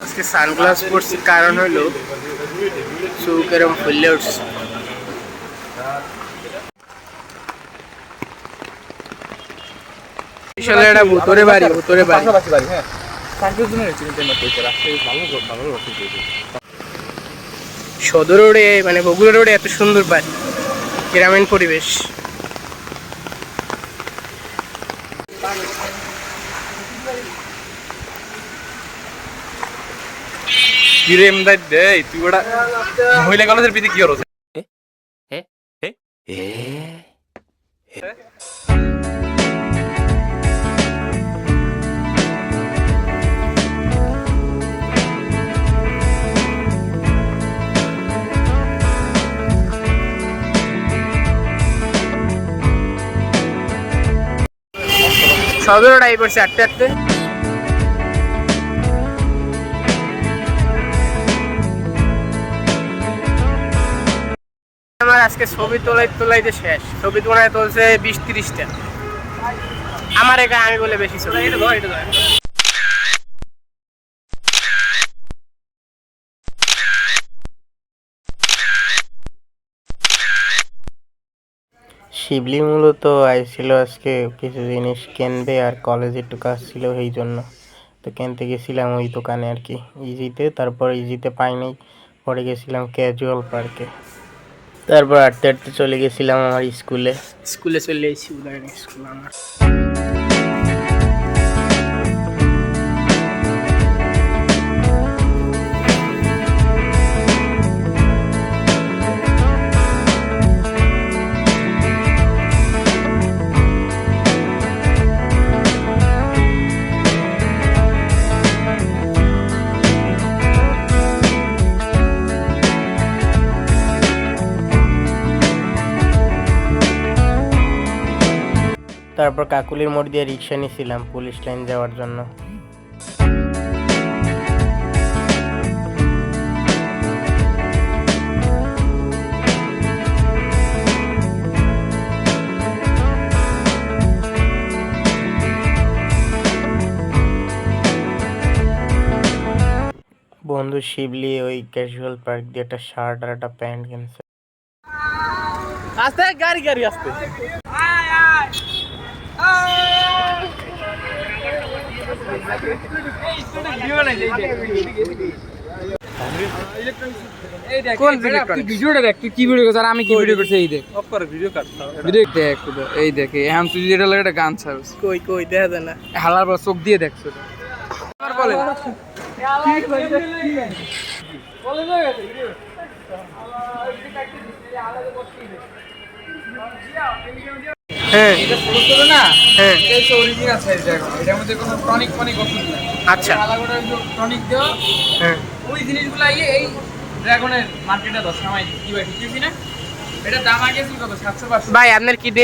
আজকে সানগ্লাস পরছি কারণ হলো চোখ এরম ফুললে উঠছে। বিশাল একটা ভুতরে বাড়ি ভুতরে বাড়ি। সদর রোডে মানে বগুড়া রোডে এত সুন্দর বাড়ি। গ্রামীণ পরিবেশ। কিরে এমদাই দে তুই ওটা মহিলা কলেজের পিতে কি করছ সদর রোড টাইপ করছে আটতে আটতে। আমার আজকে ছবি তোলাই তোলাইতে শেষ, ছবি তোলায় তুলছে বিশ তিরিশটা। আমার একা আমি বলে বেশি ছবি। শিবলি মূলত আইছিল আজকে কিছু জিনিস কিনবে আর কলেজে একটু কাজ ছিল সেই জন্য। তো কিনতে গেছিলাম ওই দোকানে আর কি ইজিতে তারপর ইজিতে পাইনি, পরে গেছিলাম ক্যাজুয়াল পার্কে তারপর আটতে আটতে চলে গেছিলাম আমার স্কুলে স্কুলে চলে এসেছি স্কুল আমার। তারপর কাকুলির মোড় দিয়ে রিক্সা নিয়েছিলাম পুলিশ লাইন যাওয়ার জন্য। বন্ধু শিবলি ওই ক্যাজুয়াল পার্ক দিয়ে একটা শার্ট আর একটা প্যান্ট কিনছে। আস্তে, গাড়ি গাড়ি, আস্তে। কোন ভিডিওটা দেখ তুই কি ভিডিও করছিস আর আমি কি ভিডিও করছি এই দেখ। অফ ভিডিও কাট ভিডিও দেখ এই দেখ এখন তুই যেটা লাগে একটা গান ছাড়ছ কই কই দেখা যায় না। হালার পর চোখ দিয়ে দেখ শুধু আমার বলে হ্যাঁ। এটা ছোট ছোট না হ্যাঁ। এটা হচ্ছে অরিজিনাল সাইজ দেখো এটার মধ্যে কোনো টনিক ফনিক ওষুধ নাই। আচ্ছা। আলাদা টনিক দেওয়া। হ্যাঁ। ওই জিনিসগুলো এই ড্রাগনের মার্কেটে দশ সময় কি ভাই ঠিক না? এটা দাম আগে ছিল কত? সাতশো পাঁচশো। ভাই আপনার কি দে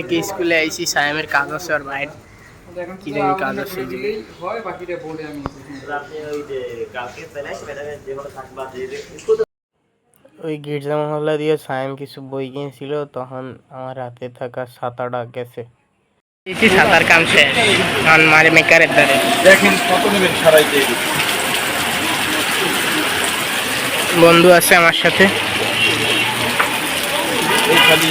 একে স্কুলে আইসি সায়ামের কাজ আছে আর বাইরে কি জানি কাজ আছে হয় বাকিটা বলে আমি ওই ওই গির্জা মহল্লা দিয়ে সায়েম কিছু বই কিনেছিল তখন আমার হাতে থাকা সাঁতারা গেছে। ইসি সাঁতার কাম শেষ। এখন মারে মেকারের দ্বারে। দেখেন কত নেবেন সারাইতে। বন্ধু আছে আমার সাথে। খালি